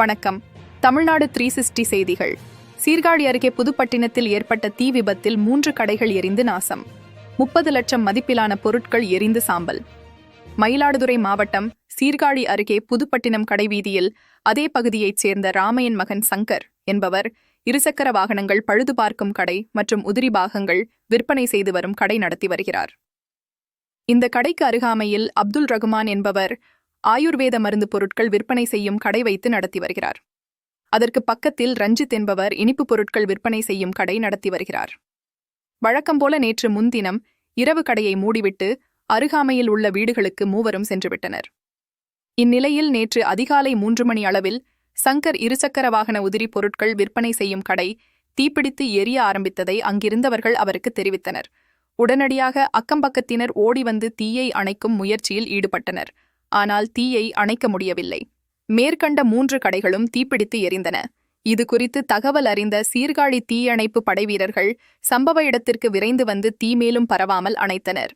வணக்கம். Tamil Nadu three sixty செய்திகள். சீர்காழி அருகே புதுப்பட்டினத்தில் ஏற்பட்ட தீ விபத்தில் மூன்று கடைகள் எரிந்து நாசம். முப்பது லட்சம் மதிப்பிலான பொருட்கள் எரிந்து சாம்பல். மயிலாடுதுறை மாவட்டம் சீர்காழி அருகே புதுப்பட்டினம் கடைவீதியில் அதே பகுதியைச் சேர்ந்த ராமையன் மகன் சங்கர் என்பவர் இருசக்கர வாகனங்கள் பழுது பார்க்கும் கடை மற்றும் உதிரி பாகங்கள் விற்பனை செய்து வரும் கடை நடத்தி வருகிறார். இந்த கடைக்கு அருகாமையில் அப்துல் ரகுமான் என்பவர் ஆயுர்வேத மருந்து பொருட்கள் விற்பனை செய்யும் கடை வைத்து நடத்தி வருகிறார். அதற்கு பக்கத்தில் ரஞ்சித் என்பவர் இனிப்பு பொருட்கள் விற்பனை செய்யும் கடை நடத்தி வருகிறார். வழக்கம்போல நேற்று முன்தினம் இரவு கடையை மூடிவிட்டு அருகாமையில் உள்ள வீடுகளுக்கு மூவரும் சென்றுவிட்டனர். இந்நிலையில் நேற்று அதிகாலை மூன்று மணி அளவில் சங்கர் இருசக்கர வாகன உதிரி பொருட்கள் விற்பனை செய்யும் கடை தீப்பிடித்து எரிய ஆரம்பித்ததை அங்கிருந்தவர்கள் அவருக்கு தெரிவித்தனர். உடனடியாக அக்கம்பக்கத்தினர் ஓடி வந்து தீயை அணைக்கும் முயற்சியில் ஈடுபட்டனர். ஆனால் தீயை அணைக்க முடியவில்லை. மேற்கண்ட மூன்று கடைகளும் தீப்பிடித்து எரிந்தன. இது குறித்து தகவல் அறிந்த சீர்காழி தீயணைப்பு படைவீரர்கள் சம்பவ இடத்திற்கு விரைந்து வந்து தீ மேலும் பரவாமல் அணைத்தனர்.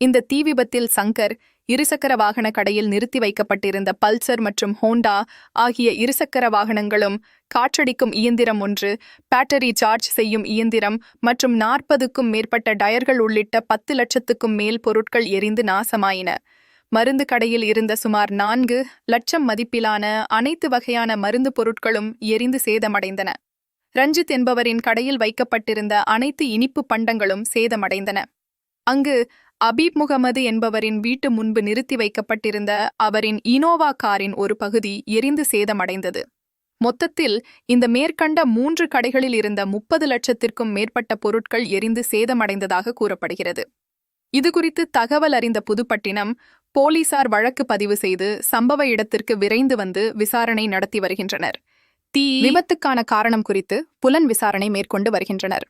இந்த தீ விபத்தில் சங்கர் இருசக்கர வாகன கடையில் நிறுத்தி வைக்கப்பட்டிருந்த பல்சர் மற்றும் ஹோண்டா ஆகிய இருசக்கர வாகனங்களும் காற்றடிக்கும் இயந்திரம் ஒன்று பேட்டரி சார்ஜ் செய்யும் இயந்திரம் மற்றும் நாற்பதுக்கும் மேற்பட்ட டயர்கள் உள்ளிட்ட பத்து லட்சத்துக்கும் மேல் பொருட்கள் எரிந்து நாசமாயின. மருந்து கடையில் இருந்த சுமார் நான்கு லட்சம் மதிப்பிலான அனைத்து வகையான மருந்து பொருட்களும் எரிந்து சேதமடைந்தன. ரஞ்சித் என்பவரின் கடையில் வைக்கப்பட்டிருந்த அனைத்து இனிப்பு பண்டங்களும் சேதமடைந்தன. அங்கு அபீப் முகமது என்பவரின் வீட்டு முன்பு நிறுத்தி வைக்கப்பட்டிருந்த அவரின் இனோவா காரின் ஒரு பகுதி எரிந்து சேதமடைந்தது. மொத்தத்தில் இந்த மேற்கண்ட மூன்று கடைகளில் இருந்த முப்பது லட்சத்திற்கும் மேற்பட்ட பொருட்கள் எரிந்து சேதமடைந்ததாக கூறப்படுகிறது. இதுகுறித்து தகவல் அறிந்த புதுப்பட்டினம் போலீசார் வழக்கு பதிவு செய்து சம்பவ இடத்திற்கு விரைந்து வந்து விசாரணை நடத்தி வருகின்றனர். தீ விபத்துக்கான காரணம் குறித்து புலன் விசாரணை மேற்கொண்டு வருகின்றனர்.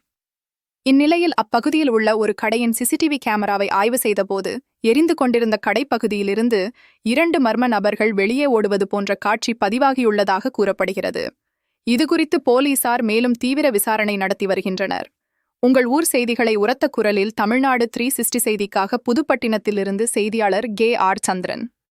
இந்நிலையில் அப்பகுதியில் உள்ள ஒரு கடையின் சிசிடிவி கேமராவை ஆய்வு செய்தபோது எரிந்து கொண்டிருந்த கடைப்பகுதியிலிருந்து இரண்டு மர்ம நபர்கள் வெளியே ஓடுவது போன்ற காட்சி பதிவாகியுள்ளதாக கூறப்படுகிறது. இதுகுறித்து போலீசார் மேலும் தீவிர விசாரணை நடத்தி வருகின்றனர். உங்கள் ஊர் செய்திகளை உரத்த குரலில் தமிழ்நாடு த்ரீ சிக்ஸ்டி செய்திக்காக புதுப்பட்டினத்திலிருந்து செய்தியாளர் கே ஆர் சந்திரன்.